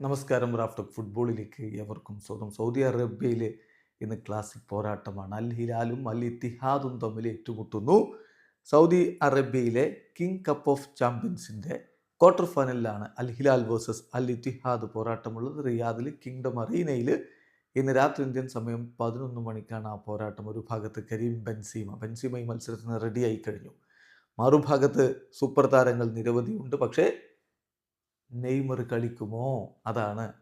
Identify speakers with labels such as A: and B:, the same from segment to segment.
A: നമസ്കാരം റാഫ്റ്റർ ഫുട്ബോളിലേക്ക് എവർക്കും സ്വാഗതം. സൗദി അറേബ്യയിലെ ഇന്ന് ക്ലാസിക് പോരാട്ടമാണ്. അൽ ഹിലാലും അൽ ഇത്തിഹാദും തമ്മിൽ ഏറ്റുമുട്ടുന്നു. സൗദി അറേബ്യയിലെ കിങ് കപ്പ് ഓഫ് ചാമ്പ്യൻസിന്റെ quarter ഫൈനലിലാണ് Al Hilal versus Al Ittihad പോരാട്ടമുള്ളത്. റിയാദിൽ കിങ്ഡം അറീനയിൽ ഇന്ന് രാത്രി ഇന്ത്യൻ സമയം പതിനൊന്ന് മണിക്കാണ് ആ പോരാട്ടം. ഒരു ഭാഗത്ത് കരീം ബെൻസീമ ബെൻസീമ ഈ മത്സരത്തിന് റെഡിയായി കഴിഞ്ഞു. മറുഭാഗത്ത് സൂപ്പർ താരങ്ങൾ നിരവധിയുണ്ട്. പക്ഷേ നെയ്മർ കളിക്കുമോ? അതാണ്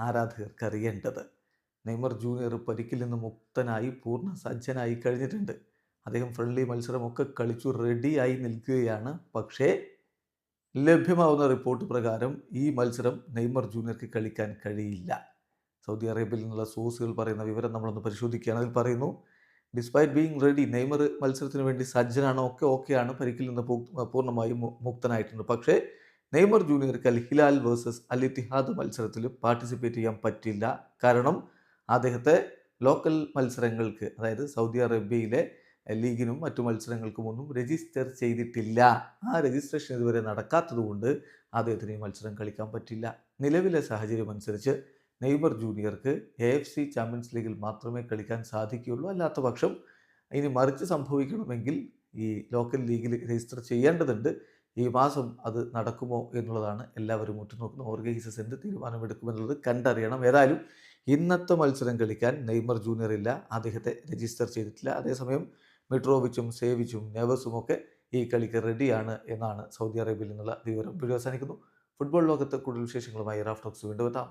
A: ആരാധകർക്ക് അറിയേണ്ടത് നെയ്മർ ജൂനിയർ പരിക്കിൽ നിന്ന് മുക്തനായി പൂർണ സജ്ജനായി കഴിഞ്ഞിട്ടുണ്ട്. അദ്ദേഹം ഫ്രണ്ട്ലി മത്സരമൊക്കെ കളിച്ചു റെഡിയായി നിൽക്കുകയാണ്. പക്ഷേ ലഭ്യമാവുന്ന റിപ്പോർട്ട് പ്രകാരം ഈ മത്സരം നെയ്മർ ജൂനിയർക്ക് കളിക്കാൻ കഴിയില്ല. സൗദി അറേബ്യയിൽ നിന്നുള്ള സോഴ്സുകൾ പറയുന്ന വിവരം നമ്മളൊന്ന് പരിശോധിക്കുകയാണ്. അതിൽ പറയുന്നു ഡിസ്പൈറ്റ് ബീങ് റെഡി നെയ്മർ മത്സരത്തിന് വേണ്ടി സജ്ജനാണ്. ഒക്കെ ഓക്കെയാണ് പരിക്കിൽ നിന്ന് പൂർണമായും മുക്തനായിട്ടുണ്ട്. പക്ഷേ Neymar ജൂനിയർക്ക് Al Hilal versus Al Ittihad മത്സരത്തിൽ പാർട്ടിസിപ്പേറ്റ് ചെയ്യാൻ പറ്റില്ല. കാരണം അദ്ദേഹത്തെ ലോക്കൽ മത്സരങ്ങൾക്ക് അതായത് സൗദി അറേബ്യയിലെ ലീഗിനും മറ്റു മത്സരങ്ങൾക്കുമൊന്നും രജിസ്റ്റർ ചെയ്തിട്ടില്ല. ആ രജിസ്ട്രേഷൻ ഇതുവരെ നടക്കാത്തതുകൊണ്ട് അദ്ദേഹത്തിന് ഈ മത്സരം കളിക്കാൻ പറ്റില്ല. നിലവിലെ സാഹചര്യം അനുസരിച്ച് നെയ്മർ ജൂനിയർക്ക് എ എഫ് സി ചാമ്പ്യൻസ് ലീഗിൽ മാത്രമേ കളിക്കാൻ സാധിക്കുകയുള്ളൂ. അല്ലാത്ത പക്ഷം ഇനി മറിച്ച് സംഭവിക്കണമെങ്കിൽ ഈ ലോക്കൽ ലീഗിൽ രജിസ്റ്റർ ചെയ്യേണ്ടതുണ്ട്. ഈ മാസം അത് നടക്കുമോ എന്നുള്ളതാണ് എല്ലാവരും ഉറ്റുനോക്കുന്ന ഓർഗനൈസേഴ്സ് എന്ത് തീരുമാനമെടുക്കുമെന്നുള്ളത് കണ്ടറിയണം. ഏതായാലും ഇന്നത്തെ മത്സരം കളിക്കാൻ നെയ്മർ ജൂനിയർ ഇല്ല അദ്ദേഹത്തെ രജിസ്റ്റർ ചെയ്തിട്ടില്ല. അതേസമയം മിട്രോവിച്ചും സേവിച്ചും നെവസും ഒക്കെ ഈ കളിക്ക് റെഡിയാണ് എന്നാണ് സൗദി അറേബ്യയിൽ നിന്നുള്ള വിവരം. വീഡിയോ അവസാനിക്കുന്നു. ഫുട്ബോൾ ലോകത്ത് കൂടുതൽ വിശേഷങ്ങളുമായി റാഫ്റ്റോക്സ് വീണ്ടും എത്താം.